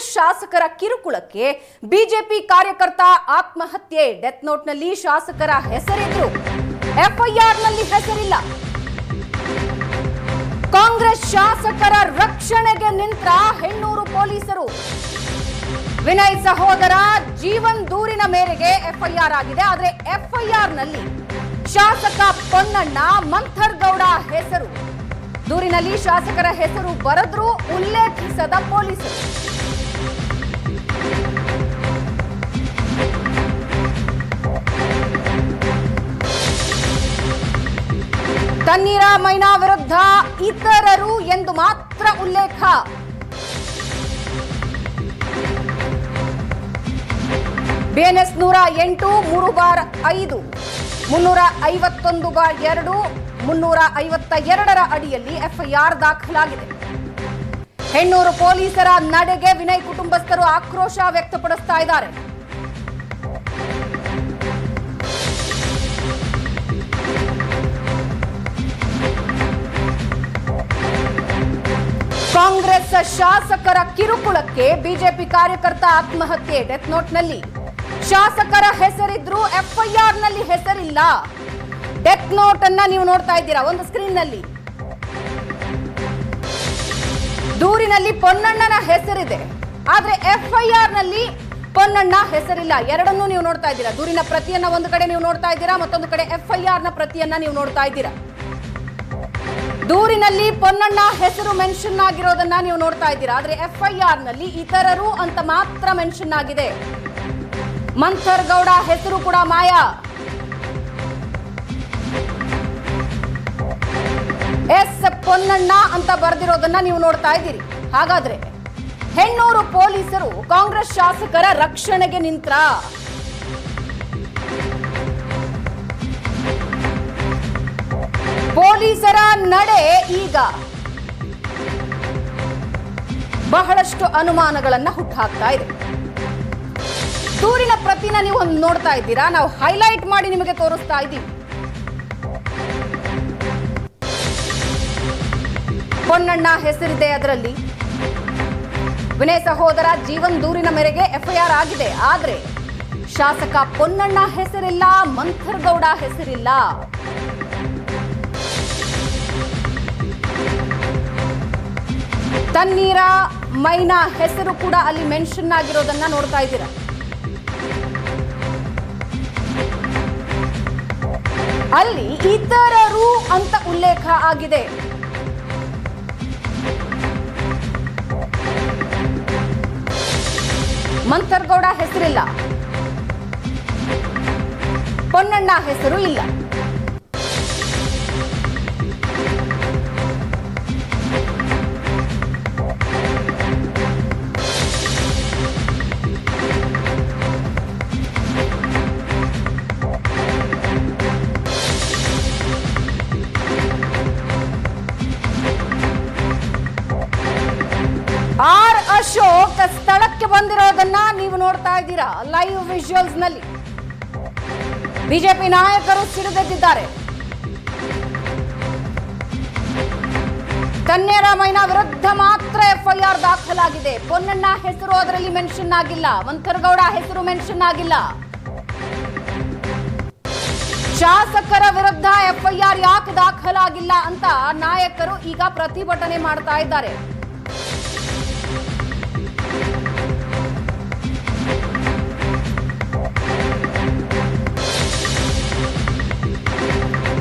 ಕಾಂಗ್ರೆಸ್ ಶಾಸಕರ ಕಿರುಕುಳಕ್ಕೆ ಬಿಜೆಪಿ ಕಾರ್ಯಕರ್ತ ಆತ್ಮಹತ್ಯೆ ಡೆತ್ ನೋಟ್ನಲ್ಲಿ ಶಾಸಕರ ಹೆಸರಿದ್ರು. ಎಫ್ಐಆರ್ನಲ್ಲಿ ಹೆಸರಿಲ್ಲ. ಕಾಂಗ್ರೆಸ್ ಶಾಸಕರ ರಕ್ಷಣೆಗೆ ನಿಂತ ಹೆಣ್ಣೂರು ಪೊಲೀಸರು. ವಿನಯ್ ಸಹೋದರ ಜೀವನ್ ದೂರಿನ ಮೇರೆಗೆ ಎಫ್ಐಆರ್ ಆಗಿದೆ. ಆದರೆ ಎಫ್ಐಆರ್ನಲ್ಲಿ ಶಾಸಕ ಪೊನ್ನಣ್ಣ ಮಂಥರ್ಗೌಡ ಹೆಸರು. ದೂರಿನಲ್ಲಿ ಶಾಸಕರ ಹೆಸರು ಬರೆದ್ರೂ ಉಲ್ಲೇಖಿಸದ ಪೊಲೀಸರು. ತಣ್ಣೀರ ಮೈನಾ ವಿರುದ್ಧ ಇತರರು ಎಂದು ಮಾತ್ರ ಉಲ್ಲೇಖ. ಬಿಎನ್ಎಸ್ ನೂರ ಎಂಟು, ಮೂರು ಬಾರ್ ಐದು, ಮುನ್ನೂರ ಐವತ್ತೊಂದು ಬಾರ್ ಎರಡು, ಮುನ್ನೂರ ಐವತ್ತ ಎರಡರ ಅಡಿಯಲ್ಲಿ ಎಫ್ಐಆರ್ ದಾಖಲಾಗಿದೆ. ಹೆಣ್ಣೂರು ಪೊಲೀಸರ ನಡೆಗೆ ವಿನಯ್ ಕುಟುಂಬಸ್ಥರು ಆಕ್ರೋಶ ವ್ಯಕ್ತಪಡಿಸ್ತಾ ಇದ್ದಾರೆ. ಕಾಂಗ್ರೆಸ್ ಶಾಸಕರ ಕಿರುಕುಳಕ್ಕೆ ಬಿಜೆಪಿ ಕಾರ್ಯಕರ್ತ ಆತ್ಮಹತ್ಯೆ ಡೆತ್ ನೋಟ್ನಲ್ಲಿ. ಶಾಸಕರ ಹೆಸರಿದ್ರು ಎಫ್ಐಆರ್ನಲ್ಲಿ ಹೆಸರಿಲ್ಲ. ಡೆತ್ ನೋಟ್ ಅನ್ನ ನೀವು ನೋಡ್ತಾ ಇದ್ದೀರಾ ಒಂದು ಸ್ಕ್ರೀನ್ನಲ್ಲಿ ದೂರಿನಲ್ಲಿ ಪೊನ್ನಣ್ಣನ ಹೆಸರಿದೆ. ಆದ್ರೆ ಎಫ್ಐಆರ್ನಲ್ಲಿ ಪೊನ್ನಣ್ಣ ಹೆಸರಿಲ್ಲ. ಎರಡನ್ನೂ ನೀವು ನೋಡ್ತಾ ಇದ್ದೀರಾ. ದೂರಿನ ಪ್ರತಿಯನ್ನ ಒಂದು ಕಡೆ ನೀವು ನೋಡ್ತಾ ಇದ್ದೀರಾ, ಮತ್ತೊಂದು ಕಡೆ ಎಫ್ಐಆರ್ನ ಪ್ರತಿಯನ್ನ ನೀವು ನೋಡ್ತಾ ಇದ್ದೀರಾ. ದೂರಿನಲ್ಲಿ ಪೊನ್ನಣ್ಣ ಹೆಸರು ಮೆನ್ಷನ್ ಆಗಿರೋದನ್ನ ನೀವು ನೋಡ್ತಾ ಇದ್ದೀರಾ. ಆದ್ರೆ ಎಫ್ಐಆರ್ನಲ್ಲಿ ಇತರರು ಅಂತ ಮಾತ್ರ ಮೆನ್ಷನ್ ಆಗಿದೆ. ಮಂಥರ್ ಗೌಡ ಹೆಸರು ಕೂಡ ಮಾಯಾ. ಎಸ್ ಪೊನ್ನಣ್ಣ ಅಂತ ಬರೆದಿರೋದನ್ನ ನೀವು ನೋಡ್ತಾ ಇದ್ದೀರಿ. ಹಾಗಾದ್ರೆ ಹೆಣ್ಣೂರು ಪೊಲೀಸರು ಕಾಂಗ್ರೆಸ್ ಶಾಸಕರ ರಕ್ಷಣೆಗೆ ನಿಂತ್ರ? ಪೊಲೀಸರ ನಡೆ ಈಗ. ಬಹಳಷ್ಟು ಅನುಮಾನಗಳನ್ನ ಹುಟ್ಟುಹಾಕ್ತಾ ಇದೆ. ದೂರಿನ ಪ್ರತಿನ ನೀವು ನೋಡ್ತಾ ಇದ್ದೀರಾ? ನಾವು ಹೈಲೈಟ್ ಮಾಡಿ ನಿಮಗೆ ತೋರಿಸ್ತಾ ಇದ್ದೀವಿ. ಪೊನ್ನಣ್ಣ ಹೆಸರಿದೆ ಅದರಲ್ಲಿ. ವಿನಯ್ ಸಹೋದರ, ಜೀವನ್ ದೂರಿನ ಮೇರೆಗೆ ಎಫ್ಐಆರ್ ಆಗಿದೆ. ಆದ್ರೆ ಶಾಸಕ ಪೊನ್ನಣ್ಣ ಹೆಸರಿಲ್ಲ, ಮಂಥರ್ಗೌಡ ಹೆಸರಿಲ್ಲ. ತಣ್ಣೀರ, ಮೈನಾ ಹೆಸರು ಕೂಡ ಅಲ್ಲಿ ಮೆನ್ಷನ್ ಆಗಿರೋದನ್ನ ನೋಡ್ತಾ ಇದ್ದೀರಾ? ಅಲ್ಲಿ ಇತರರು ಅಂತ ಉಲ್ಲೇಖ ಆಗಿದೆ. ಮಂತರ್ಗೌಡ ಹೆಸರಿಲ್ಲ. ಪೊನ್ನಣ್ಣ ಹೆಸರು ಇಲ್ಲ. ಬಂದಿರೋದನ್ನ ನೀವು ನೋಡ್ತಾ ಇದ್ದೀರಾ? ಲೈವ್ ವಿಜುವಲ್ಸ್ನಲ್ಲಿ. ಬಿಜೆಪಿ ನಾಯಕರು ಸಿಡಿದೆದ್ದಿದ್ದಾರೆ. ಕನ್ಯಾರಾಮಯ್ಯನ ವಿರುದ್ಧ ಮಾತ್ರ ಎಫ್ಐಆರ್ ದಾಖಲಾಗಿದೆ. ಪೊನ್ನಣ್ಣ ಹೆಸರು ಅದರಲ್ಲಿ ಮೆನ್ಷನ್ ಆಗಿಲ್ಲ. ಮಂಥರ್ಗೌಡ ಹೆಸರು ಮೆನ್ಷನ್ ಆಗಿಲ್ಲ. ಶಾಸಕರ ವಿರುದ್ಧ ಎಫ್ಐಆರ್ ಯಾಕೆ ದಾಖಲಾಗಿಲ್ಲ ಅಂತ ನಾಯಕರು ಈಗ ಪ್ರತಿಭಟನೆ ಮಾಡ್ತಾ ಇದ್ದಾರೆ.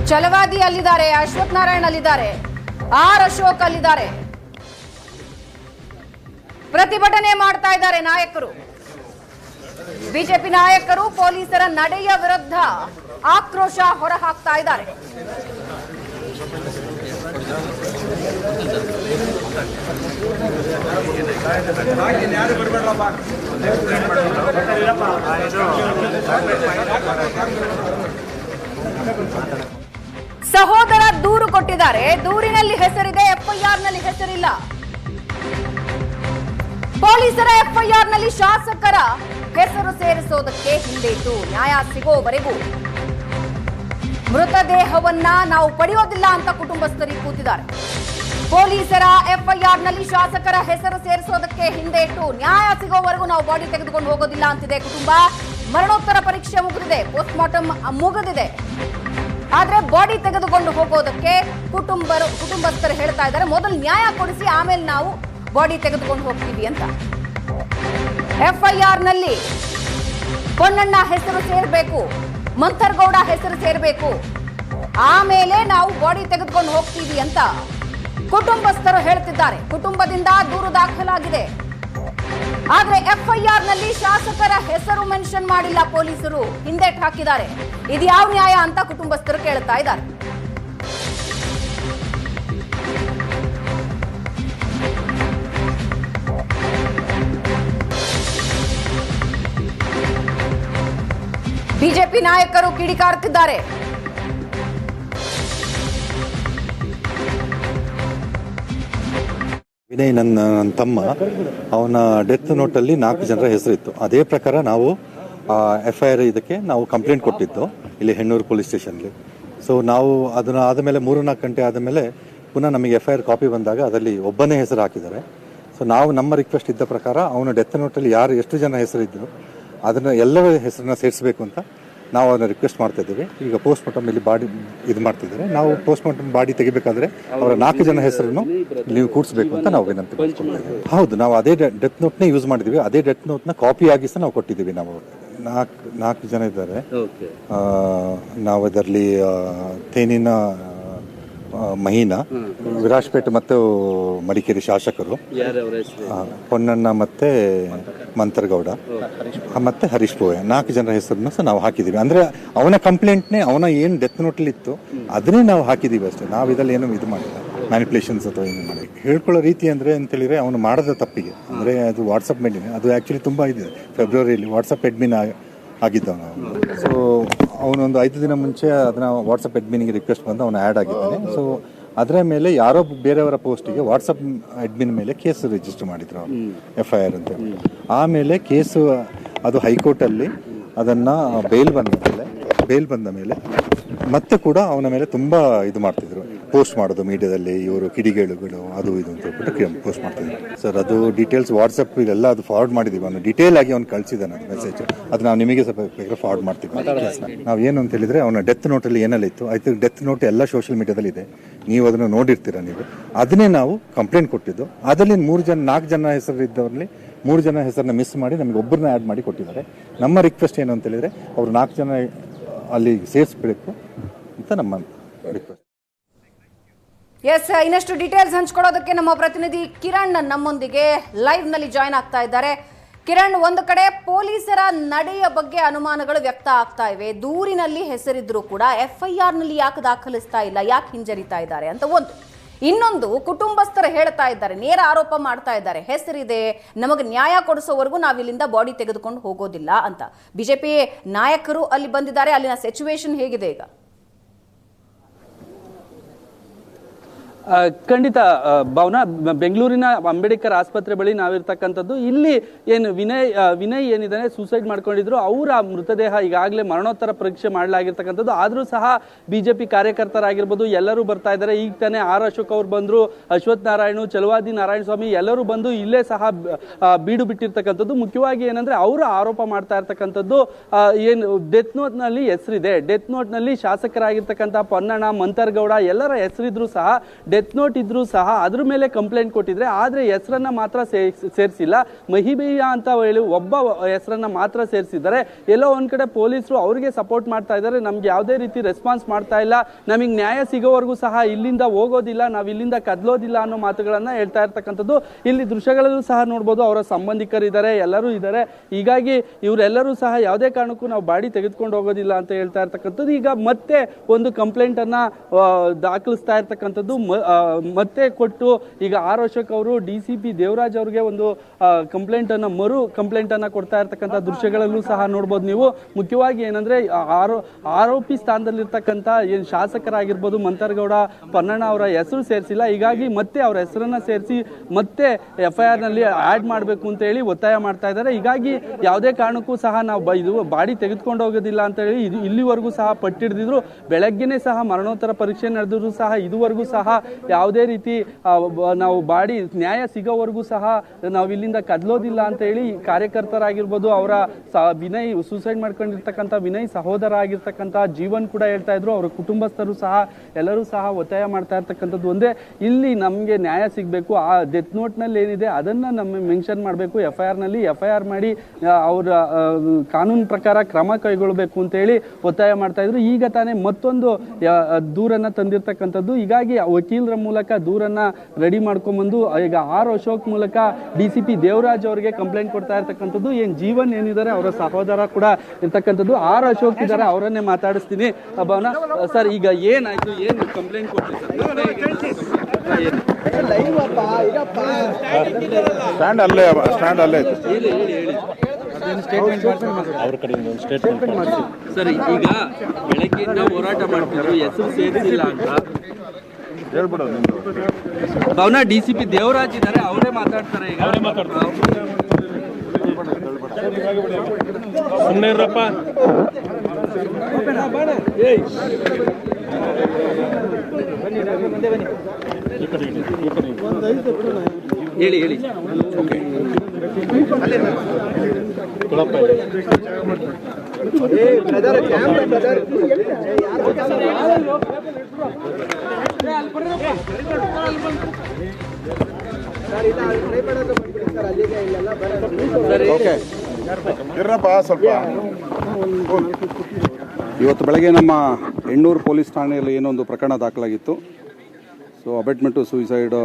ಛಲವಾದಿ ಅಲ್ಲಿದ್ದಾರೆ ಅಶ್ವಥ್ ನಾರಾಯಣ್ ಅಲ್ಲಿದ್ದಾರೆ ಆರ್ ಅಶೋಕ್ ಅಲ್ಲಿದ್ದಾರೆ. ಪ್ರತಿಭಟನೆ ಮಾಡ್ತಾ ಇದ್ದಾರೆ ನಾಯಕರು. ಬಿಜೆಪಿ ನಾಯಕರು ಪೊಲೀಸರ ನಡೆಯ ವಿರುದ್ಧ ಆಕ್ರೋಶ ಹೊರಹಾಕ್ತಾ ಇದ್ದಾರೆ. ಸಹೋದರ ದೂರು ಕೊಟ್ಟಿದ್ದಾರೆ. ದೂರಿನಲ್ಲಿ ಹೆಸರಿದೆ, ಎಫ್ಐಆರ್ನಲ್ಲಿ ಹೆಸರಿಲ್ಲ. ಪೊಲೀಸರ ಎಫ್ಐಆರ್ನಲ್ಲಿ ಶಾಸಕರ ಹೆಸರು ಸೇರಿಸೋದಕ್ಕೆ ಹಿಂದೇಟು. ನ್ಯಾಯ ಸಿಗೋವರೆಗೂ ಮೃತದೇಹವನ್ನ ನಾವು ಪಡೆಯೋದಿಲ್ಲ ಅಂತ ಕುಟುಂಬಸ್ಥರಿಗೆ ಕೂತಿದ್ದಾರೆ. ಪೊಲೀಸರ ಎಫ್ಐಆರ್ನಲ್ಲಿ ಶಾಸಕರ ಹೆಸರು ಸೇರಿಸೋದಕ್ಕೆ ಹಿಂದೇಟು. ನ್ಯಾಯ ಸಿಗೋವರೆಗೂ ನಾವು ಬಾಡಿ ತೆಗೆದುಕೊಂಡು ಹೋಗೋದಿಲ್ಲ ಅಂತಿದೆ ಕುಟುಂಬ. ಮರಣೋತ್ತರ ಪರೀಕ್ಷೆ ಮುಗಿದಿದೆ ಪೋಸ್ಟ್ ಮಾರ್ಟಮ್ ಮುಗಿದಿದೆ. ಆದ್ರೆ ಬಾಡಿ ತೆಗೆದುಕೊಂಡು ಹೋಗೋದಕ್ಕೆ ಕುಟುಂಬರು, ಕುಟುಂಬಸ್ಥರು ಹೇಳ್ತಾ ಇದ್ದಾರೆ. ಮೊದಲು ನ್ಯಾಯ ಕೊಡಿಸಿ, ಆಮೇಲೆ ನಾವು ಬಾಡಿ ತೆಗೆದುಕೊಂಡು ಹೋಗ್ತೀವಿ ಅಂತ. ಎಫ್ಐಆರ್ನಲ್ಲಿ ಪೊನ್ನಣ್ಣ ಹೆಸರು ಸೇರ್ಬೇಕು, ಮಂಥರ್ಗೌಡ ಹೆಸರು ಸೇರ್ಬೇಕು. ಆಮೇಲೆ ನಾವು ಬಾಡಿ ತೆಗೆದುಕೊಂಡು ಹೋಗ್ತೀವಿ ಅಂತ ಕುಟುಂಬಸ್ಥರು ಹೇಳ್ತಿದ್ದಾರೆ. ಕುಟುಂಬದಿಂದ ದೂರು ದಾಖಲಾಗಿದೆ. ಆದ್ರೆ ಎಫ್ಐಆರ್ನಲ್ಲಿ ಶಾಸಕರ ಹೆಸರು ಮೆನ್ಷನ್ ಮಾಡಿಲ್ಲ ಪೊಲೀಸರು. ಹಿಂದೆಟ್ ಹಾಕಿದ್ದಾರೆ. ಇದು ಯಾವ ನ್ಯಾಯ ಅಂತ ಕುಟುಂಬಸ್ಥರು ಕೇಳ್ತಾ ಇದ್ದಾರೆ. ಬಿಜೆಪಿ ನಾಯಕರು ಕಿಡಿಕಾರುತ್ತಿದ್ದಾರೆ ವಿನಯ್ ನನ್ನ ನನ್ನ ತಮ್ಮ, ಅವನ ಡೆತ್ ನೋಟಲ್ಲಿ ನಾಲ್ಕು ಜನರ ಹೆಸರಿತ್ತು. ಅದೇ ಪ್ರಕಾರ ನಾವು ಎಫ್ ಐ ಆರ್ ಇದಕ್ಕೆ ನಾವು ಕಂಪ್ಲೇಂಟ್ ಕೊಟ್ಟಿದ್ದು, ಇಲ್ಲಿ ಹೆಣ್ಣೂರು ಪೊಲೀಸ್ ಸ್ಟೇಷನ್ಗೆ ಸೊ ನಾವು ಅದನ್ನು ಆದಮೇಲೆ ಮೂರು ನಾಲ್ಕು ಗಂಟೆ ಆದಮೇಲೆ ಪುನಃ ನಮಗೆ ಎಫ್ ಐ ಆರ್ ಕಾಪಿ ಬಂದಾಗ ಅದರಲ್ಲಿ ಒಬ್ಬನೇ ಹೆಸರು ಹಾಕಿದ್ದಾರೆ. ಸೊ ನಾವು ನಮ್ಮ ರಿಕ್ವೆಸ್ಟ್ ಇದ್ದ ಪ್ರಕಾರ ಅವನ ಡೆತ್ ನೋಟಲ್ಲಿ ಯಾರು ಎಷ್ಟು ಜನ ಹೆಸರಿದ್ದರು ಅದನ್ನು ಎಲ್ಲರ ಹೆಸರನ್ನ ಸೇರಿಸಬೇಕು ಅಂತ ನಾವು ಅದನ್ನು ರಿಕ್ವೆಸ್ಟ್ ಮಾಡ್ತಾ ಇದ್ದೀವಿ. ಈಗ ಪೋಸ್ಟ್ ಮಾರ್ಟಮ್ ಇಲ್ಲಿ ಬಾಡಿ ಇದು ಮಾಡ್ತಿದ್ದಾರೆ ನಾವು ಪೋಸ್ಟ್ ಮಾರ್ಟಮ್ ಬಾಡಿ ತೆಗಿಬೇಕಾದ್ರೆ ಅವರ ನಾಲ್ಕು ಜನ ಹೆಸರನ್ನು ನೀವು ಕೂಡಿಸಬೇಕು ಅಂತ ನಾವು ವಿನಂತಿ ಮಾಡ್ಕೊಳ್ತಾ ಇದ್ದೀವಿ. ಹೌದು ನಾವು ಅದೇ ಡೆತ್ ನೋಟ್ನೇ ಯೂಸ್ ಮಾಡಿದ್ದೀವಿ. ಅದೇ ಡೆತ್ ನೋಟ್ನ ಕಾಪಿ ಆಗಿ ಸಹ ನಾವು ಕೊಟ್ಟಿದ್ದೀವಿ ನಾವು. ನಾಲ್ಕು ನಾಲ್ಕು ಜನ ಇದ್ದಾರೆ. ನಾವು ಅದರಲ್ಲಿ ತೇನಿನ ಮಹೀನಾ ವಿರಾಜ್ಪೇಟೆ ಮತ್ತು ಮಡಿಕೇರಿ ಶಾಸಕರು. ಪೊನ್ನಣ್ಣ ಮತ್ತೆ ಮಂತರ್ಗೌಡ ಮತ್ತೆ ಹರೀಶ್ ಪೋಯ ನಾಲ್ಕು ಜನರ ಹೆಸರನ್ನ ಸಹ ನಾವು ಹಾಕಿದೀವಿ ಅಂದ್ರೆ ಅವನ ಕಂಪ್ಲೇಂಟ್ನೇ ಅವನ ಏನು ಡೆತ್ ನೋಟ್ಲಿ ಇತ್ತು ಅದನ್ನೇ ನಾವು ಹಾಕಿದೀವಿ ಅಷ್ಟೇ. ನಾವು ಇದರಲ್ಲಿ ಏನು ಇದು ಮಾಡಿಲ್ಲ. ಮ್ಯಾನಿಪುಲೇಷನ್ಸ್ ಅಥವಾ ಏನು ಮಾಡಿ ಹೇಳ್ಕೊಳ್ಳೋ ರೀತಿ ಅಂದ್ರೆ ಅಂತ ಹೇಳಿದ್ರೆ ಅವನು ಮಾಡದ ತಪ್ಪಿಗೆ. ಅಂದ್ರೆ ಅದು ವಾಟ್ಸಪ್ ಮೇಲಿನ ಅದು ಆಕ್ಚುಲಿ ತುಂಬಾ ಇದೆ ಫೆಬ್ರವರಿಯಲ್ಲಿ ವಾಟ್ಸಪ್ ಅಡ್ಮಿನ್ ಆಗಿದ್ದವನು ಸೊ ಅವನೊಂದು ಐದು ದಿನ ಮುಂಚೆ ಅದನ್ನ ವಾಟ್ಸಪ್ ಅಡ್ಮಿನ್ಗೆ ರಿಕ್ವೆಸ್ಟ್ ಬಂದು ಅವನು ಆ್ಯಡ್ ಆಗಿದ್ದಾನೆ. ಸೊ ಅದರ ಮೇಲೆ ಯಾರೋ ಬೇರೆಯವರ ಪೋಸ್ಟಿಗೆ ವಾಟ್ಸಪ್ ಅಡ್ಮಿನ್ ಮೇಲೆ ಕೇಸ್ ರಿಜಿಸ್ಟರ್ ಮಾಡಿದ್ರು ಅವರು ಎಫ್ ಐ ಆರ್ ಅಂತ ಆಮೇಲೆ ಕೇಸು ಅದು ಹೈಕೋರ್ಟಲ್ಲಿ ಅದನ್ನು ಬೇಲ್ ಬಂದ ಮೇಲೆ ಬೇಲ್ ಬಂದ ಮೇಲೆ ಮತ್ತೆ ಕೂಡ ಅವನ ಮೇಲೆ ತುಂಬ ಇದು ಮಾಡ್ತಿದ್ರು. ಪೋಸ್ಟ್ ಮಾಡೋದು ಮೀಡಿಯಾದಲ್ಲಿ ಇವರು ಕಿಡಿಗೇಳುಗಳು ಅದು ಇದು ಅಂತ ಹೇಳ್ಬಿಟ್ಟು ಪೋಸ್ಟ್ ಮಾಡ್ತಿದ್ದಾರೆ ಸರ್ ಅದು ಡೀಟೇಲ್ಸ್ ವಾಟ್ಸಪ್ ಇದೆಲ್ಲ ಅದು ಫಾರ್ವರ್ಡ್ ಮಾಡಿದೀವಿ ಅವನು ಡೀಟೇಲ್ ಆಗಿ ಅವ್ನು ಕಳಿಸಿದ್ದಾನೆ ಅದು ಮೆಸೇಜ್ ಅದು ನಾವು ನಿಮಗೆ ಸ್ವಲ್ಪ ಬೇಕಾದ್ರೆ ಫಾರ್ವರ್ಡ್ ಮಾಡ್ತೀವಿ. ನಾವು ಏನು ಅಂತ ಹೇಳಿದ್ರೆ ಅವನ ಡೆತ್ ನೋಟಲ್ಲಿ ಏನಲ್ಲಿತ್ತು ಆಯ್ತು ಡೆತ್ ನೋಟ್ ಎಲ್ಲ ಸೋಷಿಯಲ್ ಮೀಡಿಯಾದಲ್ಲಿ ಇದೆ. ನೀವು ಅದನ್ನು ನೋಡಿರ್ತೀರ ನೀವು? ಅದನ್ನೇ ನಾವು ಕಂಪ್ಲೇಂಟ್ ಕೊಟ್ಟಿದ್ದು. ಅದರಲ್ಲಿ ಮೂರು ಜನ ನಾಲ್ಕು ಜನ ಹೆಸರು ಇದ್ದವರಲ್ಲಿ ಮೂರು ಜನ ಹೆಸರನ್ನ ಮಿಸ್ ಮಾಡಿ ನಮಗೆ ಒಬ್ಬರನ್ನ ಆ್ಯಡ್ ಮಾಡಿ ಕೊಟ್ಟಿದ್ದಾರೆ. ನಮ್ಮ ರಿಕ್ವೆಸ್ಟ್ ಏನು ಅಂತ ಹೇಳಿದರೆ ಅವರು ನಾಲ್ಕು ಜನ ಅಲ್ಲಿ ಸೇರಿಸ್ಬೇಕು ಅಂತ ನಮ್ಮ ರಿಕ್ವೆಸ್ಟ್ ಎಸ್ ಇನ್ನಷ್ಟು ಡೀಟೇಲ್ಸ್ ಹಂಚ್ಕೊಳ್ಳೋದಕ್ಕೆ ನಮ್ಮ ಪ್ರತಿನಿಧಿ ಕಿರಣ್ ನಮ್ಮೊಂದಿಗೆ ಲೈವ್ನಲ್ಲಿ ಜಾಯ್ನ್ ಆಗ್ತಾ ಇದ್ದಾರೆ. ಕಿರಣ್, ಒಂದು ಕಡೆ ಪೊಲೀಸರ ನಡೆಯ ಬಗ್ಗೆ ಅನುಮಾನಗಳು ವ್ಯಕ್ತ ಆಗ್ತಾ ಇವೆ. ದೂರಿನಲ್ಲಿ ಹೆಸರಿದ್ರು ಕೂಡ ಎಫ್ಐಆರ್ನಲ್ಲಿ ಯಾಕೆ ದಾಖಲಿಸ್ತಾ ಇಲ್ಲ, ಯಾಕೆ ಹಿಂಜರಿತಾ ಇದ್ದಾರೆ ಅಂತ ಒಂದು. ಇನ್ನೊಂದು, ಕುಟುಂಬಸ್ಥರು ಹೇಳ್ತಾ ಇದ್ದಾರೆ, ನೇರ ಆರೋಪ ಮಾಡ್ತಾ ಇದ್ದಾರೆ. ಹೆಸರಿದೆ, ನಮಗೆ ನ್ಯಾಯ ಕೊಡಿಸೋವರೆಗೂ ನಾವು ಇಲ್ಲಿಂದ ಬಾಡಿ ತೆಗೆದುಕೊಂಡು ಹೋಗೋದಿಲ್ಲ ಅಂತ. ಬಿಜೆಪಿ ನಾಯಕರು ಅಲ್ಲಿ ಬಂದಿದ್ದಾರೆ, ಅಲ್ಲಿನ ಸಿಚುವೇಶನ್ ಹೇಗಿದೆ ಈಗ? ಖಂಡಿತ ಭವನ ಬೆಂಗಳೂರಿನ ಅಂಬೇಡ್ಕರ್ ಆಸ್ಪತ್ರೆ ಬಳಿ ನಾವಿರ್ತಕ್ಕಂಥದ್ದು, ಇಲ್ಲಿ ಏನು ವಿನಯ್ ವಿನಯ್ ಏನಿದ್ದಾನೆ ಸೂಸೈಡ್ ಮಾಡ್ಕೊಂಡಿದ್ರು, ಅವರ ಮೃತದೇಹ ಈಗಾಗಲೇ ಮರಣೋತ್ತರ ಪರೀಕ್ಷೆ ಮಾಡಲಾಗಿರ್ತಕ್ಕಂಥದ್ದು, ಆದರೂ ಸಹ ಬಿಜೆಪಿ ಕಾರ್ಯಕರ್ತರಾಗಿರ್ಬೋದು, ಎಲ್ಲರೂ ಬರ್ತಾ ಇದ್ದಾರೆ. ಈಗ ತಾನೇ ಆರ್ ಅಶೋಕ್ ಅವ್ರು ಬಂದರು, ಅಶ್ವಥ್ ನಾರಾಯಣ, ಚಲವಾದಿ ನಾರಾಯಣ ಸ್ವಾಮಿ, ಎಲ್ಲರೂ ಬಂದು ಇಲ್ಲೇ ಸಹ ಬ- ಬೀಡು ಬಿಟ್ಟಿರ್ತಕ್ಕಂಥದ್ದು. ಮುಖ್ಯವಾಗಿ ಏನಂದ್ರೆ, ಅವರು ಆರೋಪ ಮಾಡ್ತಾ ಇರ್ತಕ್ಕಂಥದ್ದು ಏನು ಡೆತ್ ನೋಟ್ನಲ್ಲಿ ಹೆಸರಿದೆ. ಡೆತ್ ನೋಟ್ನಲ್ಲಿ ಶಾಸಕರಾಗಿರ್ತಕ್ಕಂಥ ಪೊನ್ನಣ್ಣ, ಮಂತರ್ಗೌಡ, ಎಲ್ಲರ ಹೆಸರಿದ್ರು ಸಹ ಡೆತ್ ನೋಟ್ ಇದ್ರೂ ಸಹ ಅದ್ರ ಮೇಲೆ ಕಂಪ್ಲೇಂಟ್ ಕೊಟ್ಟಿದ್ರೆ ಆದ್ರೆ ಹೆಸರನ್ನ ಮಾತ್ರ ಸೇರಿಸಿಲ್ಲ. ಮಹಿಬಿಯಾ ಅಂತ ಹೇಳಿ ಒಬ್ಬ ಹೆಸರನ್ನ ಮಾತ್ರ ಸೇರಿಸಿದ್ದಾರೆ. ಎಲ್ಲೋ ಒಂದು ಕಡೆ ಪೊಲೀಸರು ಅವರಿಗೆ ಸಪೋರ್ಟ್ ಮಾಡ್ತಾ ಇದ್ದಾರೆ. ನಮ್ಗೆ ಯಾವುದೇ ರೀತಿ ರೆಸ್ಪಾನ್ಸ್ ಮಾಡ್ತಾ ಇಲ್ಲ. ನಮಗೆ ನ್ಯಾಯ ಸಿಗೋವರೆಗೂ ಸಹ ಇಲ್ಲಿಂದ ಹೋಗೋದಿಲ್ಲ. ನಾವು ಇಲ್ಲಿಂದ ಕದಲೋದಿಲ್ಲ ಅನ್ನೋ ಮಾತುಗಳನ್ನ ಹೇಳ್ತಾ ಇರ್ತಕ್ಕಂಥದ್ದು. ಇಲ್ಲಿ ದೃಶ್ಯಗಳಲ್ಲೂ ಸಹ ನೋಡ್ಬೋದು ಅವರ ಸಂಬಂಧಿಕರಿದ್ದಾರೆ, ಎಲ್ಲರೂ ಇದ್ದಾರೆ. ಹೀಗಾಗಿ ಇವರೆಲ್ಲರೂ ಸಹ ಯಾವುದೇ ಕಾರಣಕ್ಕೂ ನಾವು ಬಾಡಿ ತೆಗೆದುಕೊಂಡು ಹೋಗೋದಿಲ್ಲ ಅಂತ ಹೇಳ್ತಾ ಇರ್ತಕ್ಕಂಥದ್ದು. ಈಗ ಮತ್ತೆ ಒಂದು ಕಂಪ್ಲೇಂಟನ್ನು ದಾಖಲಿಸ್ತಾ ಇರ್ತಕ್ಕಂಥದ್ದು. ಮ- ಮತ್ತೆ ಕೊಟ್ಟು ಈಗ ಆರ್ ಅಶೋಕ್ ಅವರು ಡಿ ಸಿ ಪಿ ದೇವರಾಜ್ ಅವ್ರಿಗೆ ಒಂದು ಕಂಪ್ಲೇಂಟ್ ಅನ್ನ, ಮರು ಕಂಪ್ಲೇಂಟ್ ಅನ್ನ ಕೊಡ್ತಾ ಇರ್ತಕ್ಕಂಥ ದೃಶ್ಯಗಳಲ್ಲೂ ಸಹ ನೋಡ್ಬೋದು ನೀವು. ಮುಖ್ಯವಾಗಿ ಏನಂದ್ರೆ, ಆರೋ, ಆರೋಪಿ ಸ್ಥಾನದಲ್ಲಿರ್ತಕ್ಕಂಥ ಏನು ಶಾಸಕರಾಗಿರ್ಬೋದು ಮಂತರ್ಗೌಡ, ಪನ್ನಣ್ಣ ಅವರ ಹೆಸರು ಸೇರಿಸಿಲ್ಲ. ಹೀಗಾಗಿ ಮತ್ತೆ ಅವರ ಹೆಸರನ್ನ ಸೇರಿಸಿ ಮತ್ತೆ ಎಫ್ ಐ ಆರ್ನಲ್ಲಿ ಆಡ್ ಮಾಡಬೇಕು ಅಂತ ಹೇಳಿ ಒತ್ತಾಯ ಮಾಡ್ತಾ ಇದ್ದಾರೆ. ಹೀಗಾಗಿ ಯಾವುದೇ ಕಾರಣಕ್ಕೂ ಸಹ ನಾವು ಇದು ಬಾಡಿ ತೆಗೆದುಕೊಂಡು ಹೋಗೋದಿಲ್ಲ ಅಂತ ಹೇಳಿ ಇದು ಇಲ್ಲಿವರೆಗೂ ಸಹ ಪಟ್ಟಿಡಿದ್ರು ಬೆಳಗ್ಗೆನೆ ಸಹ ಮರಣೋತ್ತರ ಪರೀಕ್ಷೆ ನಡೆದಿದ್ರು ಸಹ, ಇದುವರೆಗೂ ಸಹ ಯಾವುದೇ ರೀತಿ ನಾವು ಬಾಡಿ ನ್ಯಾಯ ಸಿಗೋವರೆಗೂ ಸಹ ನಾವು ಇಲ್ಲಿಂದ ಕದಲೋದಿಲ್ಲ ಅಂತ ಹೇಳಿ ಕಾರ್ಯಕರ್ತರಾಗಿರ್ಬೋದು, ಅವರ ವಿನಯ್ ಸೂಸೈಡ್ ಮಾಡ್ಕೊಂಡಿರ್ತಕ್ಕಂಥ ವಿನಯ್ ಸಹೋದರ ಆಗಿರ್ತಕ್ಕಂಥ ಜೀವನ್ ಕೂಡ ಹೇಳ್ತಾ ಇದ್ರು, ಅವರ ಕುಟುಂಬಸ್ಥರು ಸಹ, ಎಲ್ಲರೂ ಸಹ ಒತ್ತಾಯ ಮಾಡ್ತಾ ಇರ್ತಕ್ಕಂಥದ್ದು ಒಂದೇ. ಇಲ್ಲಿ ನಮಗೆ ನ್ಯಾಯ ಸಿಗಬೇಕು, ಆ ಡೆತ್ ನೋಟ್ನಲ್ಲಿ ಏನಿದೆ, ಅದನ್ನ ನಮ್ಮ ಮೆನ್ಷನ್ ಮಾಡಬೇಕು ಎಫ್ ಐ ಆರ್ನಲ್ಲಿ ಎಫ್ ಐ ಆರ್ ಮಾಡಿ ಅವರ ಕಾನೂನು ಪ್ರಕಾರ ಕ್ರಮ ಕೈಗೊಳ್ಳಬೇಕು ಅಂತ ಹೇಳಿ ಒತ್ತಾಯ ಮಾಡ್ತಾ ಇದ್ರು. ಈಗ ತಾನೇ ಮತ್ತೊಂದು ದೂರನ್ನು ತಂದಿರ್ತಕ್ಕಂಥದ್ದು. ಹೀಗಾಗಿ ಆ ವಕೀಲರ ಮೂಲಕ ದೂರನ್ನ ರೆಡಿ ಮಾಡ್ಕೊಂಬಂದು ಈಗ ಆರ್ ಅಶೋಕ್ ಮೂಲಕ ಡಿ ಸಿ ಪಿ ದೇವರಾಜ್ ಅವರಿಗೆ ಕಂಪ್ಲೇಂಟ್ ಕೊಡ್ತಾ ಇರ್ತಕ್ಕಂಥದ್ದು ಏನು ಜೀವನ್ ಏನಿದ್ದಾರೆ ಅವರ ಸಹೋದರ ಕೂಡ ಇರ್ತಕ್ಕಂಥದ್ದು ಆರ್ ಅಶೋಕ್ ಇದ್ದಾರೆ ಅವರನ್ನೇ ಮಾತಾಡಿಸ್ತೀನಿ ಅಬ್ಬನ ಭವನ ಸರ್ ಈಗ ಏನಾಯ್ತು ಏನು ಕಂಪ್ಲೇಂಟ್? ಸ್ಟ್ಯಾಂಡ್ ಅಲ್ಲೇ ಸ್ಟ್ಯಾಂಡ್ ಅಲ್ಲೇ ಕಡೆಯಿಂದ ಹೇಳಿ ಹೇಳಿ ಹೇಳಿ ಸರ್ ಈಗ ಬೆಳಗ್ಗೆಯಿಂದ ಹೋರಾಟ ಮಾಡ್ತಿದ್ರು ಹೆಸರು ಸೇರಿಸಿಲ್ಲ ಅಂತ ಹೇಳ್ಬಿಡು ಭವನ ಡಿ ಸಿ ಪಿ ದೇವರಾಜ್ ಇದ್ದಾರೆ ಅವರೇ ಮಾತಾಡ್ತಾರೆ ಈಗ. ಸುಮ್ಮನೆ ಇರಪ್ಪ ಹೇಳಿ ಹೇಳಿ. ಓಕೆ. ಸ್ವಲ್ಪ. ಇವತ್ತು ಬೆಳಗ್ಗೆ ನಮ್ಮ ಎಣ್ಣೂರು ಪೊಲೀಸ್ ಠಾಣೆಯಲ್ಲಿ ಏನೊಂದು ಪ್ರಕರಣ ದಾಖಲಾಗಿತ್ತು. ಸೊ ಅಬೆಟ್ಮೆಂಟ್ ಟು ಸೂಸೈಡ್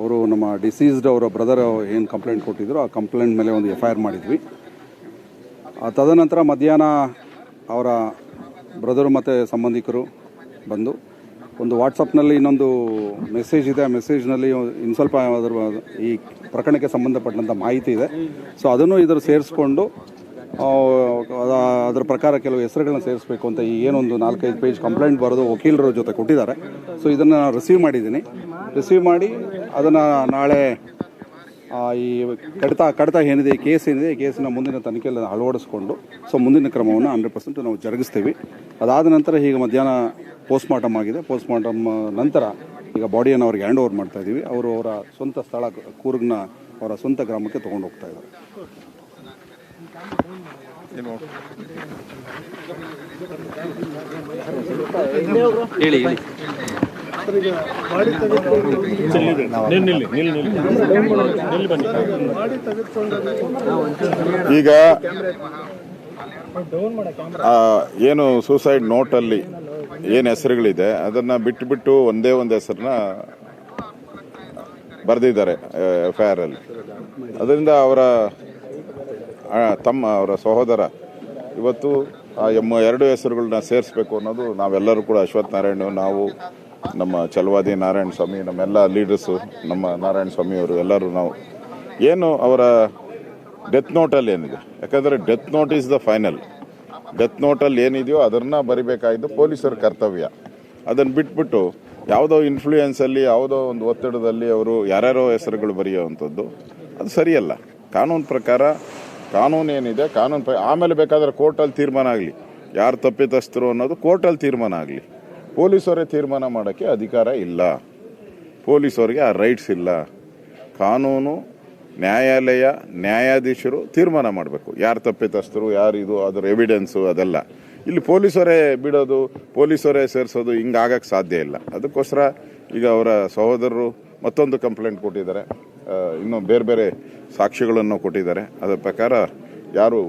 ಅವರು ನಮ್ಮ ಡಿಸೀಸ್ಡ್ ಅವರ ಬ್ರದರ್ ಏನು ಕಂಪ್ಲೇಂಟ್ ಕೊಟ್ಟಿದ್ರು, ಆ ಕಂಪ್ಲೇಂಟ್ ಮೇಲೆ ಒಂದು ಎಫ್ ಐ ಆರ್ ಮಾಡಿದ್ವಿ. ತದನಂತರ ಮಧ್ಯಾಹ್ನ ಅವರ ಬ್ರದರು ಮತ್ತು ಸಂಬಂಧಿಕರು ಬಂದು ಒಂದು ವಾಟ್ಸಪ್ನಲ್ಲಿ ಇನ್ನೊಂದು ಮೆಸೇಜ್ ಇದೆ. ಆ ಮೆಸೇಜ್ನಲ್ಲಿ ಇನ್ನು ಸ್ವಲ್ಪ ಅದರ ಈ ಪ್ರಕರಣಕ್ಕೆ ಸಂಬಂಧಪಟ್ಟಂಥ ಮಾಹಿತಿ ಇದೆ. ಸೊ ಅದನ್ನು ಇದರ ಸೇರಿಸ್ಕೊಂಡು ಅದರ ಪ್ರಕಾರ ಕೆಲವು ಹೆಸರುಗಳನ್ನ ಸೇರಿಸಬೇಕು ಅಂತ ಈ ಏನೊಂದು ನಾಲ್ಕೈದು ಪೇಜ್ ಕಂಪ್ಲೇಂಟ್ ಬರೋದು ವಕೀಲರ ಜೊತೆ ಕೊಟ್ಟಿದ್ದಾರೆ. ಸೊ ಇದನ್ನು ರಿಸೀವ್ ಮಾಡಿದ್ದೀನಿ. ರಿಸೀವ್ ಮಾಡಿ ಅದನ್ನು ನಾಳೆ ಈ ಕಡಿತ ಕಡಿತ ಏನಿದೆ ಈ ಕೇಸ್ ಏನಿದೆ ಈ ಕೇಸಿನ ಮುಂದಿನ ತನಿಖೆಯಲ್ಲಿ ಅಳವಡಿಸ್ಕೊಂಡು ಸೊ ಮುಂದಿನ ಕ್ರಮವನ್ನು ಹಂಡ್ರೆಡ್ ಪರ್ಸೆಂಟ್ ನಾವು ಜರುಗಿಸ್ತೀವಿ. ಅದಾದ ನಂತರ ಈಗ ಮಧ್ಯಾಹ್ನ ಪೋಸ್ಟ್ಮಾರ್ಟಮ್ ಆಗಿದೆ. ಪೋಸ್ಟ್ಮಾರ್ಟಮ್ ನಂತರ ಈಗ ಬಾಡಿಯನ್ನು ಅವ್ರಿಗೆ ಹ್ಯಾಂಡ್ ಓವರ್ ಮಾಡ್ತಾ ಇದ್ದೀವಿ ಅವರು ಅವರ ಸ್ವಂತ ಸ್ಥಳ ಕೂರ್ಗ್ನ ಅವರ ಸ್ವಂತ ಗ್ರಾಮಕ್ಕೆ ತೊಗೊಂಡು ಹೋಗ್ತಾ ಇದ್ದಾರೆ. ಹೇಳಿ. ಈಗ ಏನು ಸೂಸೈಡ್ ನೋಟಲ್ಲಿ ಏನು ಹೆಸರುಗಳಿದೆ? ಅದನ್ನ ಬಿಟ್ಟು ಬಿಟ್ಟು ಒಂದೇ ಒಂದು ಹೆಸರನ್ನ ಬರೆದಿದ್ದಾರೆ ಎಫ್ ಐ ಆರ್ ಅಲ್ಲಿ. ಅದರಿಂದ ಅವರ ತಮ್ಮ ಅವರ ಸಹೋದರ ಇವತ್ತು ಆ ಎಮ್ಮ ಎರಡು ಹೆಸರುಗಳನ್ನ ಸೇರಿಸ್ಬೇಕು ಅನ್ನೋದು ನಾವೆಲ್ಲರೂ ಕೂಡ ಅಶ್ವತ್ಥ ನಾರಾಯಣ ನಾವು ನಮ್ಮ ಚಲವಾದಿ ನಾರಾಯಣ ಸ್ವಾಮಿ, ನಮ್ಮೆಲ್ಲ ಲೀಡರ್ಸು ನಮ್ಮ ನಾರಾಯಣ ಸ್ವಾಮಿ ಅವರು ಎಲ್ಲರೂ ನಾವು. ಏನು ಅವರ ಡೆತ್ ನೋಟಲ್ಲಿ ಏನಿದೆ? ಯಾಕಂದರೆ death note is the final death ನೋಟಲ್ಲಿ ಏನಿದೆಯೋ ಅದನ್ನು ಬರಿಬೇಕಾಗಿದ್ದು ಪೊಲೀಸರ ಕರ್ತವ್ಯ. ಅದನ್ನು ಬಿಟ್ಬಿಟ್ಟು ಯಾವುದೋ ಇನ್ಫ್ಲೂಯೆನ್ಸಲ್ಲಿ ಯಾವುದೋ ಒಂದು ಒತ್ತಡದಲ್ಲಿ ಅವರು ಯಾರ್ಯಾರೋ ಹೆಸರುಗಳು ಬರೆಯುವಂಥದ್ದು, ಅದು ಸರಿಯಲ್ಲ. ಕಾನೂನು ಪ್ರಕಾರ ಕಾನೂನು ಏನಿದೆ, ಕಾನೂನು ಆಮೇಲೆ ಬೇಕಾದರೆ ಕೋರ್ಟಲ್ಲಿ ತೀರ್ಮಾನ ಆಗಲಿ. ಯಾರು ತಪ್ಪಿತಸ್ಥರು ಅನ್ನೋದು ಕೋರ್ಟಲ್ಲಿ ತೀರ್ಮಾನ ಆಗಲಿ. ಪೊಲೀಸರೇ ತೀರ್ಮಾನ ಮಾಡೋಕ್ಕೆ ಅಧಿಕಾರ ಇಲ್ಲ. ಪೊಲೀಸರಿಗೆ ಆ ರೈಟ್ಸ್ ಇಲ್ಲ. ಕಾನೂನು, ನ್ಯಾಯಾಲಯ, ನ್ಯಾಯಾಧೀಶರು ತೀರ್ಮಾನ ಮಾಡಬೇಕು. ಯಾರು ತಪ್ಪಿತಸ್ಥರು, ಯಾರು ಇದು, ಅದರ ಎವಿಡೆನ್ಸು ಅದೆಲ್ಲ. ಇಲ್ಲಿ ಪೊಲೀಸರೇ ಬಿಡೋದು, ಪೊಲೀಸರೇ ಸೇರಿಸೋದು ಹಿಂಗಾಗಕ್ಕೆ ಸಾಧ್ಯ ಇಲ್ಲ. ಅದಕ್ಕೋಸ್ಕರ ಈಗ ಅವರ ಸಹೋದರರು ಮತ್ತೊಂದು ಕಂಪ್ಲೇಂಟ್ ಕೊಟ್ಟಿದ್ದಾರೆ. ಇನ್ನೂ ಬೇರೆ ಬೇರೆ ಸಾಕ್ಷಿಗಳನ್ನು ಕೊಟ್ಟಿದ್ದಾರೆ. ಅದರ ಪ್ರಕಾರ ಯಾರು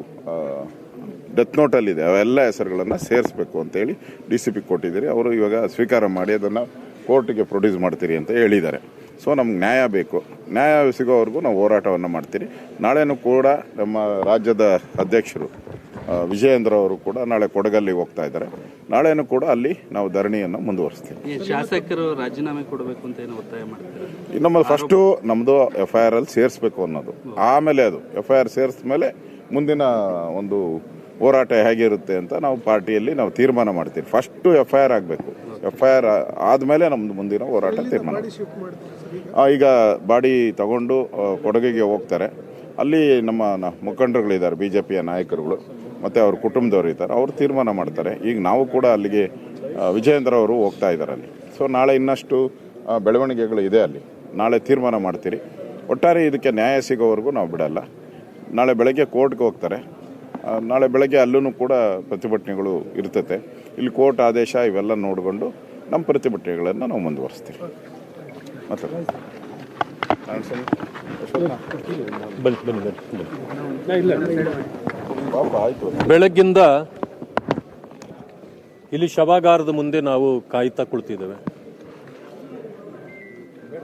ಡೆತ್ ನೋಟಲ್ಲಿದೆ ಅವೆಲ್ಲ ಹೆಸರುಗಳನ್ನು ಸೇರಿಸಬೇಕು ಅಂತೇಳಿ ಡಿ ಸಿ ಪಿ ಕೊಟ್ಟಿದ್ದೀರಿ. ಅವರು ಇವಾಗ ಸ್ವೀಕಾರ ಮಾಡಿ ಅದನ್ನು ಕೋರ್ಟಿಗೆ ಪ್ರೊಡ್ಯೂಸ್ ಮಾಡ್ತೀರಿ ಅಂತ ಹೇಳಿದ್ದಾರೆ. ಸೊ ನಮ್ಗೆ ನ್ಯಾಯ ಬೇಕು. ನ್ಯಾಯ ಸಿಗೋವರೆಗೂ ನಾವು ಹೋರಾಟವನ್ನು ಮಾಡ್ತೀರಿ. ನಾಳೆನೂ ಕೂಡ ನಮ್ಮ ರಾಜ್ಯದ ಅಧ್ಯಕ್ಷರು ವಿಜಯೇಂದ್ರ ಅವರು ಕೂಡ ನಾಳೆ ಕೊಡಗಲ್ಲಿ ಹೋಗ್ತಾ ಇದ್ದಾರೆ. ನಾಳೆನೂ ಕೂಡ ಅಲ್ಲಿ ನಾವು ಧರಣಿಯನ್ನು ಮುಂದುವರಿಸ್ತೀವಿ. ಶಾಸಕರು ರಾಜೀನಾಮೆ ಕೊಡಬೇಕು ಅಂತ ಏನು ಒತ್ತಾಯ ಮಾಡ್ತಾರೆ? ನಮ್ಮ ಫಸ್ಟು ನಮ್ಮದು ಎಫ್ ಐ ಆರ್ ಅಲ್ಲಿ ಸೇರಿಸ್ಬೇಕು ಅನ್ನೋದು. ಆಮೇಲೆ ಅದು ಎಫ್ ಐ ಆರ್ ಸೇರಿಸಿದ ಮೇಲೆ ಮುಂದಿನ ಒಂದು ಹೋರಾಟ ಹೇಗಿರುತ್ತೆ ಅಂತ ನಾವು ಪಾರ್ಟಿಯಲ್ಲಿ ನಾವು ತೀರ್ಮಾನ ಮಾಡ್ತೀವಿ. ಫಸ್ಟು ಎಫ್ ಐ ಆರ್ ಆಗಬೇಕು. ಎಫ್ ಐ ಆರ್ ಆದಮೇಲೆ ನಮ್ಮದು ಮುಂದಿನ ಹೋರಾಟ ತೀರ್ಮಾನ. ಈಗ? ಬಾಡಿ ತಗೊಂಡು ಕೊಡಗಿಗೆ ಹೋಗ್ತಾರೆ. ಅಲ್ಲಿ ನಮ್ಮ ಮುಖಂಡರುಗಳಿದ್ದಾರೆ ಬಿ ಜೆ ಪಿಯ ನಾಯಕರುಗಳು. ಮತ್ತು ಅವ್ರ ಕುಟುಂಬದವರು ಇದ್ದಾರೆ. ಅವರು ತೀರ್ಮಾನ ಮಾಡ್ತಾರೆ. ಈಗ ನಾವು ಕೂಡ ಅಲ್ಲಿಗೆ ವಿಜಯೇಂದ್ರ ಅವರು ಹೋಗ್ತಾ ಇದ್ದಾರೆ ಅಲ್ಲಿ. ಸೊ ನಾಳೆ ಇನ್ನಷ್ಟು ಬೆಳವಣಿಗೆಗಳು ಇದೆ ಅಲ್ಲಿ. ನಾಳೆ ತೀರ್ಮಾನ ಮಾಡ್ತೀರಿ. ಒಟ್ಟಾರೆ ಇದಕ್ಕೆ ನ್ಯಾಯ ಸಿಗೋವರೆಗೂ ನಾವು ಬಿಡಲ್ಲ. ನಾಳೆ ಬೆಳಗ್ಗೆ ಕೋರ್ಟ್ಗೆ ಹೋಗ್ತಾರೆ. ನಾಳೆ ಬೆಳಗ್ಗೆ ಅಲ್ಲೂ ಕೂಡ ಪ್ರತಿಭಟನೆಗಳು ಇರ್ತತೆ. ಇಲ್ಲಿ ಕೋರ್ಟ್ ಆದೇಶ ಇವೆಲ್ಲ ನೋಡಿಕೊಂಡು ನಮ್ಮ ಪ್ರತಿಭಟನೆಗಳನ್ನು ನಾವು ಮುಂದುವರಿಸ್ತೀವಿ. ಮತ್ತೆ. ಬೆಳಗ್ಗಿಂದ ಇಲ್ಲಿ ಶವಾಗಾರದ ಮುಂದೆ ನಾವು ಕಾಯ್ತಾ ಕುಳಿತಿದ್ದೇವೆ.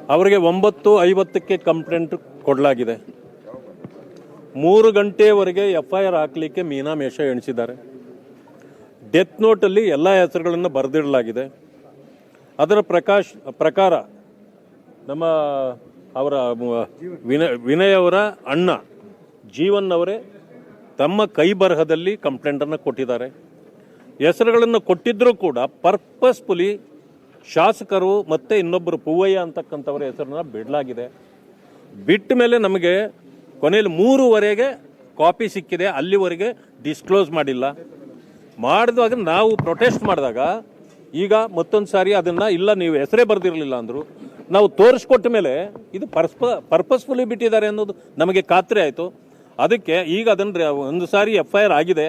ಅವರಿಗೆ ಒಂಬತ್ತು ಐವತ್ತಕ್ಕೆ ಕಂಪ್ಲೇಂಟ್ ಕೊಡಲಾಗಿದೆ. ಮೂರು ಗಂಟೆವರೆಗೆ ಎಫ್ ಐ ಆರ್ ಹಾಕಲಿಕ್ಕೆ ಮೀನಾಮೇಷ ಎಣಿಸಿದ್ದಾರೆ. ಡೆತ್ ನೋಟಲ್ಲಿ ಎಲ್ಲ ಹೆಸರುಗಳನ್ನು ಬರೆದಿಡಲಾಗಿದೆ. ಅದರ ಪ್ರಕಾಶ್, ಪ್ರಕಾರ ನಮ್ಮ ಅವರ ವಿನಯ್ ವಿನಯ್ ಅವರ ಅಣ್ಣ ಜೀವನ್ ಅವರೇ ತಮ್ಮ ಕೈ ಬರಹದಲ್ಲಿ ಕಂಪ್ಲೇಂಟನ್ನು ಕೊಟ್ಟಿದ್ದಾರೆ. ಹೆಸರುಗಳನ್ನು ಕೊಟ್ಟಿದ್ದರೂ ಕೂಡ ಪರ್ಪಸ್ಫುಲಿ ಶಾಸಕರು ಮತ್ತು ಇನ್ನೊಬ್ಬರು ಪೂವಯ್ಯ ಅಂತಕ್ಕಂಥವರ ಹೆಸರನ್ನ ಬಿಡಲಾಗಿದೆ. ಬಿಟ್ಟ ಮೇಲೆ ನಮಗೆ ಕೊನೆಯಲ್ಲಿ ಮೂರುವರೆಗೆ ಕಾಪಿ ಸಿಕ್ಕಿದೆ, ಅಲ್ಲಿವರೆಗೆ ಡಿಸ್ಕ್ಲೋಸ್ ಮಾಡಿಲ್ಲ. ಮಾಡಿದಾಗ ನಾವು ಪ್ರೊಟೆಸ್ಟ್ ಮಾಡಿದಾಗ, ಈಗ ಮತ್ತೊಂದು ಸಾರಿ ಅದನ್ನು ಇಲ್ಲ, ನೀವು ಹೆಸರೇ ಬರೆದಿರಲಿಲ್ಲ ಅಂದರು. ನಾವು ತೋರಿಸ್ಕೊಟ್ಟ ಮೇಲೆ ಇದು ಪರ್ಸ್ಪ ಪರ್ಪಸ್ಫುಲಿ ಬಿಟ್ಟಿದ್ದಾರೆ ಅನ್ನೋದು ನಮಗೆ ಖಾತ್ರಿ ಆಯಿತು. ಅದಕ್ಕೆ ಈಗ ಅದನ್ನು ಒಂದು ಸಾರಿ ಎಫ್ ಐ ಆರ್ ಆಗಿದೆ.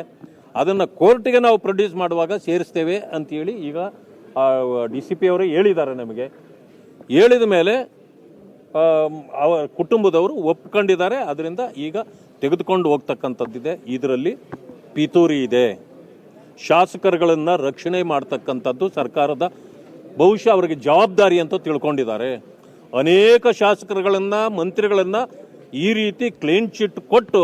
ಅದನ್ನು ಕೋರ್ಟಿಗೆ ನಾವು ಪ್ರೊಡ್ಯೂಸ್ ಮಾಡುವಾಗ ಸೇರಿಸ್ತೇವೆ ಅಂತೇಳಿ ಈಗ ಡಿ ಸಿ ಪಿ ಅವರು ಹೇಳಿದ್ದಾರೆ ನಮಗೆ. ಹೇಳಿದ ಮೇಲೆ ಅವರ ಕುಟುಂಬದವರು ಒಪ್ಕೊಂಡಿದ್ದಾರೆ. ಅದರಿಂದ ಈಗ ತೆಗೆದುಕೊಂಡು ಹೋಗ್ತಕ್ಕಂಥದ್ದಿದೆ. ಇದರಲ್ಲಿ ಪಿತೂರಿ ಇದೆ. ಶಾಸಕರುಗಳನ್ನು ರಕ್ಷಣೆ ಮಾಡ್ತಕ್ಕಂಥದ್ದು ಸರ್ಕಾರದ ಬಹುಶಃ ಅವರಿಗೆ ಜವಾಬ್ದಾರಿ ಅಂತ ತಿಳ್ಕೊಂಡಿದ್ದಾರೆ. ಅನೇಕ ಶಾಸಕರುಗಳನ್ನು, ಮಂತ್ರಿಗಳನ್ನು ಈ ರೀತಿ ಕ್ಲೀನ್ ಚಿಟ್ ಕೊಟ್ಟು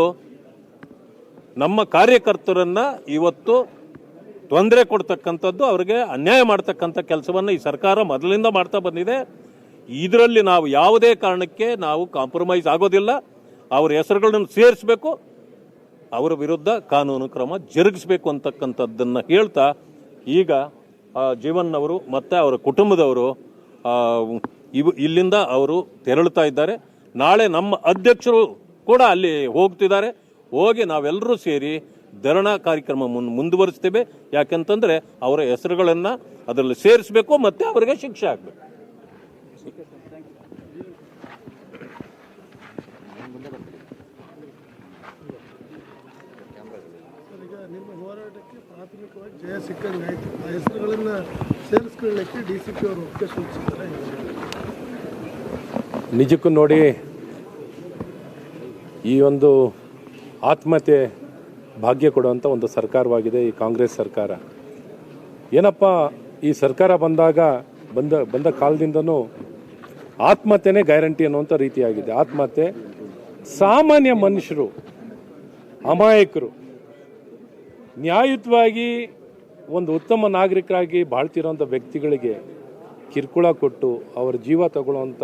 ನಮ್ಮ ಕಾರ್ಯಕರ್ತರನ್ನು ಇವತ್ತು ತೊಂದರೆ ಕೊಡ್ತಕ್ಕಂಥದ್ದು, ಅವರಿಗೆ ಅನ್ಯಾಯ ಮಾಡ್ತಕ್ಕಂಥ ಕೆಲಸವನ್ನು ಈ ಸರ್ಕಾರ ಮೊದಲಿಂದ ಮಾಡ್ತಾ ಬಂದಿದೆ. ಇದರಲ್ಲಿ ನಾವು ಯಾವುದೇ ಕಾರಣಕ್ಕೆ ನಾವು ಕಾಂಪ್ರಮೈಸ್ ಆಗೋದಿಲ್ಲ. ಅವರ ಹೆಸರುಗಳನ್ನು ಸೇರಿಸಬೇಕು. ಅವರ ವಿರುದ್ಧ ಕಾನೂನು ಕ್ರಮ ಜರುಗಿಸಬೇಕು ಅಂತಕ್ಕಂಥದ್ದನ್ನು ಹೇಳ್ತಾ ಈಗ ಆ, ಜೀವನ್ ಅವರು ಮತ್ತು ಅವರ ಕುಟುಂಬದವರು ಇವು ಇಲ್ಲಿಂದ ಅವರು ತೆರಳುತ್ತಾ ಇದ್ದಾರೆ. ನಾಳೆ ನಮ್ಮ ಅಧ್ಯಕ್ಷರು ಕೂಡ ಅಲ್ಲಿ ಹೋಗ್ತಿದ್ದಾರೆ. ಹೋಗಿ ನಾವೆಲ್ಲರೂ ಸೇರಿ ಧರಣಾ ಕಾರ್ಯಕ್ರಮ ಮುನ್ ಮುಂದುವರಿಸ್ತೇವೆ. ಯಾಕೆಂತಂದರೆ ಅವರ ಹೆಸರುಗಳನ್ನು ಅದರಲ್ಲಿ ಸೇರಿಸಬೇಕು ಮತ್ತು ಅವರಿಗೆ ಶಿಕ್ಷೆ ಆಗಬೇಕು. ಜಯ ಸಿಕ್ಕಂಗೆ ಆಯಿತು. ಆ ಹೆಸರುಗಳನ್ನು ಸೇರಿಸ್ಕೊಳ್ಳಕ್ಕೆ ಡಿ ಸಿ ಪಿ ಅವರು ಒಪ್ಪಿಗೆ ಸೂಚಿಸಿದ್ದಾರೆ ನಿಜಕ್ಕೂ ನೋಡಿ, ಈ ಒಂದು ಆತ್ಮಹತ್ಯೆ ಭಾಗ್ಯ ಕೊಡುವಂಥ ಒಂದು ಸರ್ಕಾರವಾಗಿದೆ ಈ ಕಾಂಗ್ರೆಸ್ ಸರ್ಕಾರ. ಏನಪ್ಪ, ಈ ಸರ್ಕಾರ ಬಂದಾಗ, ಬಂದ ಬಂದ ಕಾಲದಿಂದನೂ ಆತ್ಮಹತ್ಯೆನೇ ಗ್ಯಾರಂಟಿ ಅನ್ನುವಂಥ ರೀತಿಯಾಗಿದೆ. ಆತ್ಮಹತ್ಯೆ ಸಾಮಾನ್ಯ ಮನುಷ್ಯರು, ಅಮಾಯಕರು ನ್ಯಾಯಯುತವಾಗಿ ಒಂದು ಉತ್ತಮ ನಾಗರಿಕರಾಗಿ ಬಾಳ್ತಿರೋಂಥ ವ್ಯಕ್ತಿಗಳಿಗೆ ಕಿರುಕುಳ ಕೊಟ್ಟು ಅವರ ಜೀವ ತಗೊಳ್ಳುವಂಥ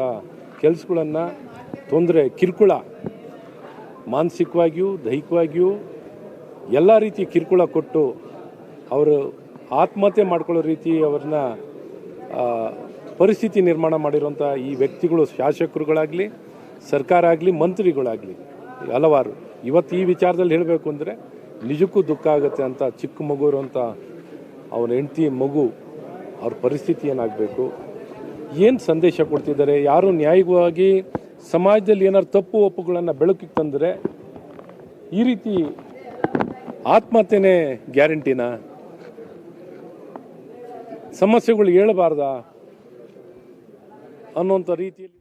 ಕೆಲಸಗಳನ್ನು ತೊಂದರೆ, ಕಿರುಕುಳ, ಮಾನಸಿಕವಾಗಿಯೂ, ದೈಹಿಕವಾಗಿಯೂ ಎಲ್ಲ ರೀತಿ ಕಿರುಕುಳ ಕೊಟ್ಟು ಅವರು ಆತ್ಮಹತ್ಯೆ ಮಾಡ್ಕೊಳ್ಳೋ ರೀತಿ ಅವ್ರನ್ನ ಪರಿಸ್ಥಿತಿ ನಿರ್ಮಾಣ ಮಾಡಿರುವಂಥ ಈ ವ್ಯಕ್ತಿಗಳು ಶಾಸಕರುಗಳಾಗಲಿ ಸರ್ಕಾರ ಆಗಲಿ ಮಂತ್ರಿಗಳಾಗಲಿ ಹಲವಾರು. ಇವತ್ತು ಈ ವಿಚಾರದಲ್ಲಿ ಹೇಳಬೇಕು ಅಂದರೆ ನಿಜಕ್ಕೂ ದುಃಖ ಆಗುತ್ತೆ ಅಂತ ಚಿಕ್ಕ ಮಗು ಇರುವಂಥ ಅವನ ಹೆಂಡತಿ, ಮಗು, ಅವ್ರ ಪರಿಸ್ಥಿತಿ ಏನಾಗಬೇಕು? ಏನು ಸಂದೇಶ ಕೊಡ್ತಿದ್ದಾರೆ? ಯಾರು ನ್ಯಾಯವಾಗಿ ಸಮಾಜದಲ್ಲಿ ಏನಾದ್ರು ತಪ್ಪು ಒಪ್ಪುಗಳನ್ನು ಬೆಳಕಿಗೆ ತಂದರೆ ಈ ರೀತಿ ಆತ್ಮಹತ್ಯೆನೇ ಗ್ಯಾರಂಟಿನಾ? ಸಮಸ್ಯೆಗಳು ಹೇಳಬಾರ್ದಾ ಅನ್ನೋಂಥ ರೀತಿಯಲ್ಲಿ